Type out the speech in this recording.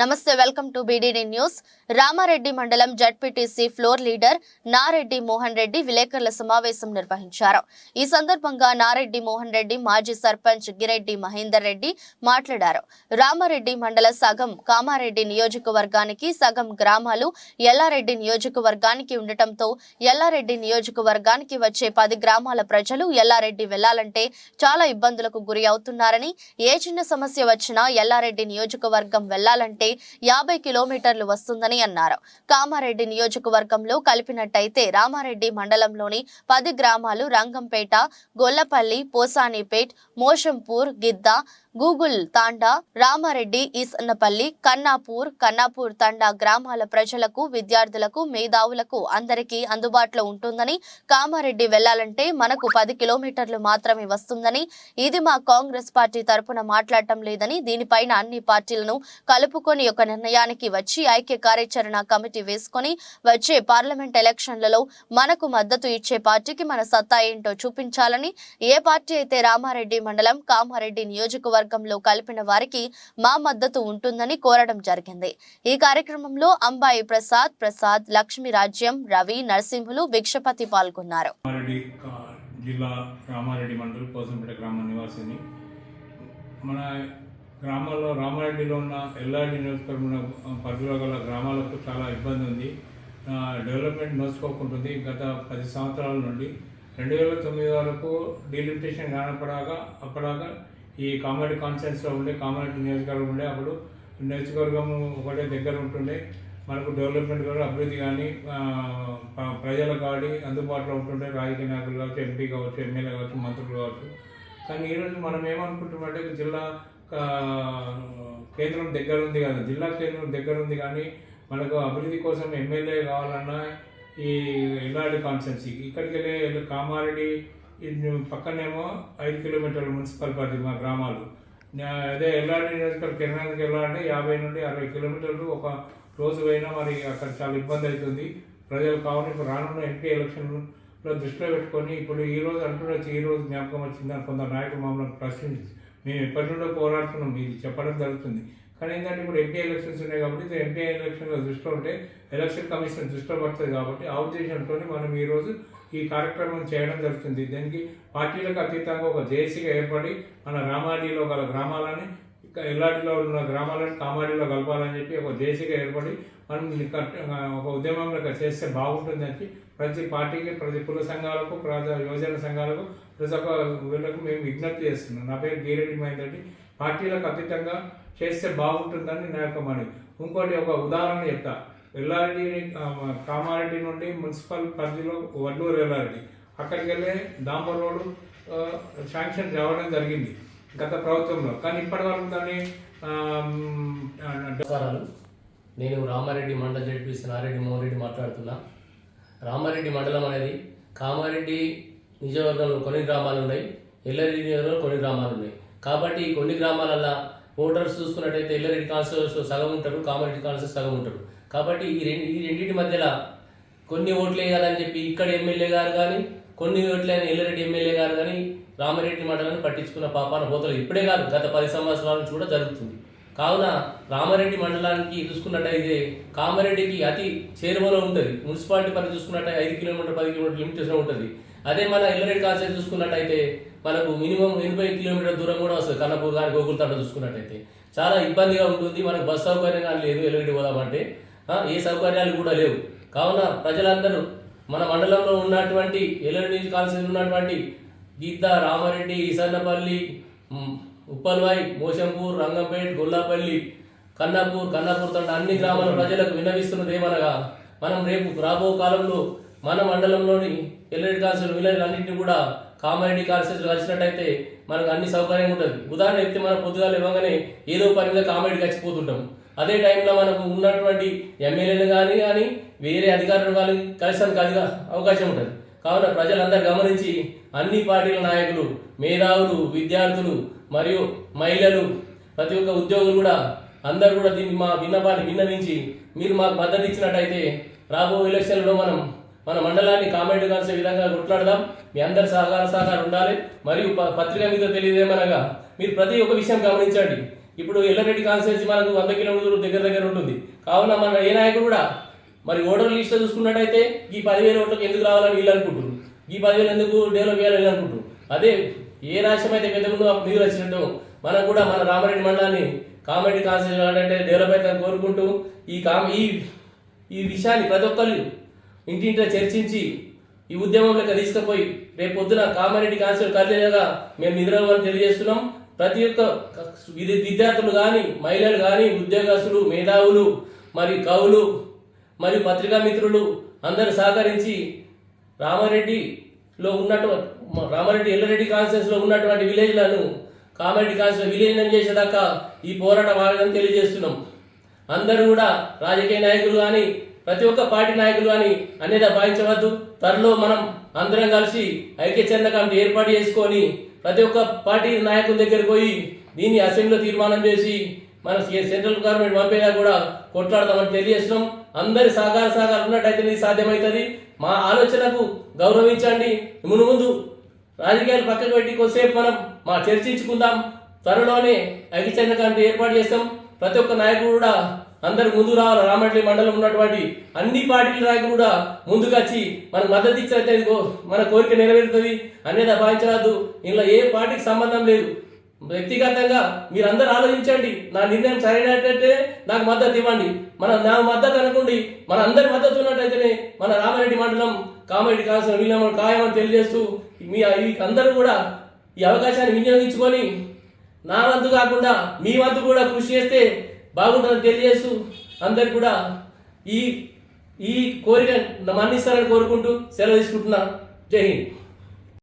నమస్తే welcome to BDD news. Ramareddy మండలం ZPTC floor leader Nareddy Mohan Reddy విలేకరుల సమావేశం నిర్వహించారు. ఈ సందర్భంగా నారెడ్డి మోహన్ రెడ్డి మాజీ సర్పంచ్ గిరెడ్డి మహేందర్ రెడ్డి మాట్లాడారు. రామారెడ్డి మండల సగం కామారెడ్డి నియోజకవర్గానికి సగం గ్రామాలు ఎల్లారెడ్డి నియోజకవర్గానికి ఉండటంతో ఎల్లారెడ్డి నియోజకవర్గానికి వచ్చే పది గ్రామాల ప్రజలు ఎల్లారెడ్డి వెళ్ళాలంటే చాలా ఇబ్బందులకు గురి అవుతున్నారని ఏ చిన్న సమస్య వచ్చినా ఎల్లారెడ్డి నియోజకవర్గం వెళ్ళాలంటే యాభై కిలోమీటర్లు వస్తుందని అన్నారు. కామారెడ్డి నియోజకవర్గంలో కలిపినట్టయితే రామారెడ్డి మండలంలోని పది గ్రామాలు రంగంపేట గొల్లపల్లి పోసానిపేట్ మోషంపూర్ గిద్ద గూగుల్ తాండా రామారెడ్డి ఈసన్నపల్లి కన్నాపూర్ కన్నాపూర్ తండా గ్రామాల ప్రజలకు విద్యార్థులకు మేధావులకు అందరికీ అందుబాటులో ఉంటుందని కామారెడ్డి వెళ్ళాలంటే మనకు పది కిలోమీటర్లు మాత్రమే వస్తుందని ఇది మా కాంగ్రెస్ పార్టీ తరపున మాట్లాడటం లేదని దీనిపైన అన్ని పార్టీలను కలుపుకొని ఒక నిర్ణయానికి వచ్చి ఐక్య కార్యాచరణ కమిటీ వేసుకొని వచ్చే పార్లమెంట్ ఎలక్షన్లలో మనకు మద్దతు ఇచ్చే పార్టీకి మన సత్తా ఏంటో చూపించాలని ఏ పార్టీ అయితే రామారెడ్డి మండలం కామారెడ్డి వర్గంలో కలిపిన వారికి మా మద్దతు ఉంటుందని కోరడం జరిగింది. ఈ కార్యక్రమంలో అంబాయి ప్రసాద్ ప్రసాద్ లక్ష్మీ రాజ్యం రవి నరసింహులు భిక్షపతి పాల్గొన్నారు. జిల్లా రామారెడ్డి మండలం కోసంపేట గ్రామ నివాసిని. మన గ్రామాల్లో రామారెడ్డిలో ఉన్న ఎల్ఆర్డి నియోజకవర్గం పరిధిలో గల గ్రామాలకు చాలా ఇబ్బంది ఉంది. డెవలప్మెంట్ నోచుకోకుంటుంది గత పది సంవత్సరాల నుండి రెండు వేల తొమ్మిది వరకు డీలిమిటేషన్ కానప్పడాక అప్పడాగా ఈ కామారెడ్డి కాన్ఫరెన్స్లో ఉండే కామారెడ్డి నియోజకవర్గం ఉండే అప్పుడు నియోజకవర్గం ఒకటే దగ్గర ఉంటుండే. మనకు డెవలప్మెంట్ కానీ అభివృద్ధి కానీ ప్రజలకు కానీ అందుబాటులో ఉంటుండే. రాజకీయ నాయకులు కావచ్చు ఎంపీ కావచ్చు ఎమ్మెల్యే కావచ్చు మంత్రులు కావచ్చు. కానీ ఈరోజు మనం ఏమనుకుంటున్నామంటే జిల్లా కేంద్రం దగ్గర ఉంది కదా. జిల్లా కేంద్రం దగ్గర ఉంది కానీ మనకు అభివృద్ధి కోసం ఎమ్మెల్యే కావాలన్నా ఈ ఎల్లాడి కాన్స్టెన్సీ ఇక్కడికి వెళ్ళే కామారెడ్డి పక్కనేమో ఐదు కిలోమీటర్ల మున్సిపల్ పరిధి మా గ్రామాలు. అదే ఎల్లారెడ్డి నియోజకవర్గం కిరణానికి వెళ్ళాలంటే యాభై నుండి అరవై కిలోమీటర్లు ఒక రోజు పోయినా మరి అక్కడ చాలా ఇబ్బంది అవుతుంది. ప్రజలు కావాలని ఇప్పుడు రానున్న ఎంపీ ఎలక్షన్లో దృష్టిలో పెట్టుకొని ఇప్పుడు ఈ రోజు అంటున్న ఈ రోజు జ్ఞాపకం వచ్చిందని కొందరు నాయకులు మమ్మల్ని ప్రశ్నించి మేము ఎప్పటి నుండో పోరాడుతున్నాం ఇది చెప్పడం జరుగుతుంది. కానీ ఏంటంటే ఇప్పుడు ఎంపీ ఎలక్షన్స్ ఉన్నాయి కాబట్టి ఎంపీ ఎలక్షన్లో దృష్టిలో ఉంటే ఎలక్షన్ కమిషన్ దృష్టిలో పడుతుంది కాబట్టి ఆ ఉద్దేశంతో మనం ఈరోజు ఈ కార్యక్రమం చేయడం జరుగుతుంది. దీనికి పార్టీలకు అతీతంగా ఒక జేసీగా ఏర్పడి మన రామాడిలో గల గ్రామాలని ఇంకా ఎల్లాడిలో ఉన్న గ్రామాలను కామాడిలో కలపాలని చెప్పి ఒక జేసీగా ఏర్పడి మనం ఒక ఉద్యమంలో చేస్తే బాగుంటుంది అని ప్రతి పార్టీకి ప్రతి కుల సంఘాలకు ప్రజా యువజన సంఘాలకు ప్రతి ఒక్క వీళ్ళకు మేము విజ్ఞప్తి చేస్తున్నాం. నా పేరు గీరెడ్డి మహేందర్ పార్టీలకు అతీతంగా చేస్తే బాగుంటుందని నా యొక్క మనవి ఇంకోటి ఒక ఉదాహరణ చెప్తా. ఎల్లారెడ్డి కామారెడ్డి నుండి మున్సిపల్ పరిధిలో వడ్లూరు ఎల్లారెడ్డి. అక్కడికి వెళ్ళే డాంబర్ రోడ్డు శాంక్షన్ రావడం జరిగింది గత ప్రభుత్వంలో. కానీ ఇప్పటి వరకు దాన్ని నమస్కారాలు. నేను రామారెడ్డి మండల జడ్పీసీ నారెడ్డి మోహన్ రెడ్డి మాట్లాడుతున్నా. రామారెడ్డి మండలం అనేది కామారెడ్డి నియోజకవర్గంలో కొన్ని గ్రామాలు ఉన్నాయి ఎల్లరెడ్డి నియోజకవర్గంలో కొన్ని గ్రామాలు ఉన్నాయి. కాబట్టి ఈ కొన్ని గ్రామాలల్లో ఓటర్స్ చూసుకున్నట్టయితే ఎల్లరెడ్డి కాన్స్టిట్యూన్స్ సగం ఉంటారు కామారెడ్డి కాన్స్టిట్యూన్స్ సగం ఉంటారు. కాబట్టి ఈ రెండు ఈ రెండింటి మధ్యలో కొన్ని ఓట్లు వేయాలని చెప్పి ఇక్కడ ఎమ్మెల్యే గారు కానీ కొన్ని ఓట్లు అయిన ఎల్లారెడ్డి ఎమ్మెల్యే గారు కానీ రామారెడ్డి మండలాన్ని పట్టించుకున్న పాపాన పోతలు. ఇప్పుడే కాదు గత పది సంవత్సరాల నుంచి కూడా జరుగుతుంది. కావున రామారెడ్డి మండలానికి చూసుకున్నట్టయితే కామారెడ్డికి అతి చేరువలో ఉంటుంది. మున్సిపాలిటీ పని చూసుకున్నట్టు ఐదు కిలోమీటర్ పది కిలోమీటర్ లిమిటేషన్ ఉంటుంది. అదే మన ఎల్లరెడ్డి కాన్సెప్ట్ చూసుకున్నట్టయితే మనకు మినిమం ఎనభై కిలోమీటర్ దూరం కూడా వస్తుంది. కన్నపూర్ కానీ గోకులతండ చూసుకున్నట్టయితే. చాలా ఇబ్బందిగా ఉంటుంది. మనకు బస్ సౌకర్యం కానీ లేదు ఎల్లరెడ్డి పోదామంటే. ఏ సౌకర్యాలు కూడా లేవు. కావున ప్రజలందరూ మన మండలంలో ఉన్నటువంటి ఎల్లరెడ్డి కాన్సెప్ట్ ఉన్నటువంటి గీత రామారెడ్డి ఈసన్నపల్లి ఉప్పల్వాయి మోషంపూర్ రంగంపేట్ గొల్లాపల్లి కన్నాపూర్ కన్నాపూర్ తండ అన్ని గ్రామాల ప్రజలకు విన్నవిస్తున్నది ఏమనగా మనం రేపు రాబో కాలంలో మన మండలంలోని ఎల్లడి కాల్సిన విలేజ్ అన్నింటినీ కూడా కామారెడ్డి కాన్సెల్ కలిసినట్టయితే మనకు అన్ని సౌకర్యం ఉంటుంది. ఉదాహరణ ఎత్తి మనం పొద్దుగాలు ఇవ్వగానే ఏదో పని మీద కామారెడ్డి కలిసిపోతుంటాం అదే టైంలో మనకు ఉన్నటువంటి ఎమ్మెల్యేలు కానీ కానీ వేరే అధికారులు కానీ కలిసడానికి అధిక అవకాశం ఉంటుంది. కావున ప్రజలందరూ గమనించి అన్ని పార్టీల నాయకులు మేధావులు విద్యార్థులు మరియు మహిళలు ప్రతి ఒక్క ఉద్యోగులు కూడా అందరూ కూడా దీన్ని మా విన్నపాన్ని విన్నవించి మీరు మాకు మద్దతు ఇచ్చినట్టయితే రాబో ఎలక్షన్లో మనం మన మండలాన్ని కామెంట్ కలిసే విధంగా కొట్లాడదాం. మీ అందరి సహకార సహకారం ఉండాలి. మరియు ప- పత్రిక మీద తెలియదేమనగా మీరు ప్రతి ఒక్క విషయం గమనించండి. ఇప్పుడు ఎల్లారెడ్డి కాన్స్టిట్యూన్సీ మనకు వంద కిలోమీటర్లు దగ్గర దగ్గర ఉంటుంది. కావున మన ఏ నాయకుడు కూడా మరి ఓటర్ లిస్ట్ చూసుకున్నట్టయితే ఈ పదివేల ఓట్లకు ఎందుకు రావాలని వీళ్ళు అనుకుంటున్నారు. ఈ పదివేలు ఎందుకు డెవలప్ చేయాలని అనుకుంటున్నారు. అదే ఏ రాష్ట్రం అయితే పెద్దగుందో నిధులు వచ్చినట్టు మనం కూడా మన రామారెడ్డి మండలాన్ని కామెడీ కాన్స్టిట్యూషన్ అంటే డెవలప్ అయితే కోరుకుంటూ ఈ కామ ఈ ఈ విషయాన్ని ప్రతి ఒక్కరు ఇంటింటా చర్చించి ఈ ఉద్యమంలోకి తీసుకుపోయి రేపు పొద్దున కామారెడ్డి కాన్స్టిట్యూట్ కర్లేగా మేము నిద్రపోవాలని తెలియజేస్తున్నాం. ప్రతి ఒక్క విద్యార్థులు కానీ మహిళలు కానీ ఉద్యోగస్తులు మేధావులు మరి కవులు మరియు పత్రికా మిత్రులు అందరూ సహకరించి రామారెడ్డిలో ఉన్నటువంటి రామారెడ్డి ఎల్లారెడ్డి కాన్స్టిట్యూన్స్లో ఉన్నటువంటి విలేజ్లను కామారెడ్డి కాన్స్టిట్యూన్ విలీనం చేసేదాకా ఈ పోరాటం ఆగదని తెలియజేస్తున్నాం. అందరూ కూడా రాజకీయ నాయకులు కానీ ప్రతి ఒక్క పార్టీ నాయకులు కానీ అనేది భావించవద్దు. త్వరలో మనం అందరం కలిసి ఐక్యచరణ కమిటీ ఏర్పాటు చేసుకొని ప్రతి ఒక్క పార్టీ నాయకుల దగ్గరికి పోయి దీన్ని అసెంబ్లీలో తీర్మానం చేసి మన సెంట్రల్ గవర్నమెంట్ పంపేలా కూడా కొట్లాడతామని తెలియజేస్తున్నాం. అందరి సహకార సహకారం ఉన్నట్టయితే ఇది సాధ్యమవుతుంది. మా ఆలోచనకు గౌరవించండి. మును ముందు రాజకీయాలు పక్కకు పెట్టి కొద్దిసేపు మనం మా చర్చించుకుందాం. త్వరలోనే ఐక్యచరణ ఏర్పాటు చేస్తాం. ప్రతి ఒక్క నాయకుడు కూడా అందరు ముందు రావాలి. రామరెడ్డి మండలం ఉన్నటువంటి అన్ని పార్టీల నాయకులు కూడా ముందుకు వచ్చి మనకు మద్దతు ఇచ్చినట్టే మన కోరిక నెరవేరుతుంది. అనేది భావించవద్దు ఇందులో ఏ పార్టీకి సంబంధం లేదు. వ్యక్తిగతంగా మీరందరూ ఆలోచించండి. నా నిర్ణయం సరైనట్టయితే నాకు మద్దతు ఇవ్వండి. మన నా మద్దతు అనుకోండి. మన అందరి మద్దతు ఉన్నట్టయితేనే మన రామారెడ్డి మండలం కామారెడ్డి కావాల్సిన వీళ్ళ ఖాయమని తెలియజేస్తూ మీ అందరూ కూడా ఈ అవకాశాన్ని వినియోగించుకొని నా వంతు కాకుండా మీ వంతు కూడా కృషి చేస్తే బాగుంటుందని తెలియజేస్తూ అందరు కూడా ఈ ఈ కోరిక మన్నిస్తారని కోరుకుంటూ సెలవు తీసుకుంటున్నా. జై హింద్.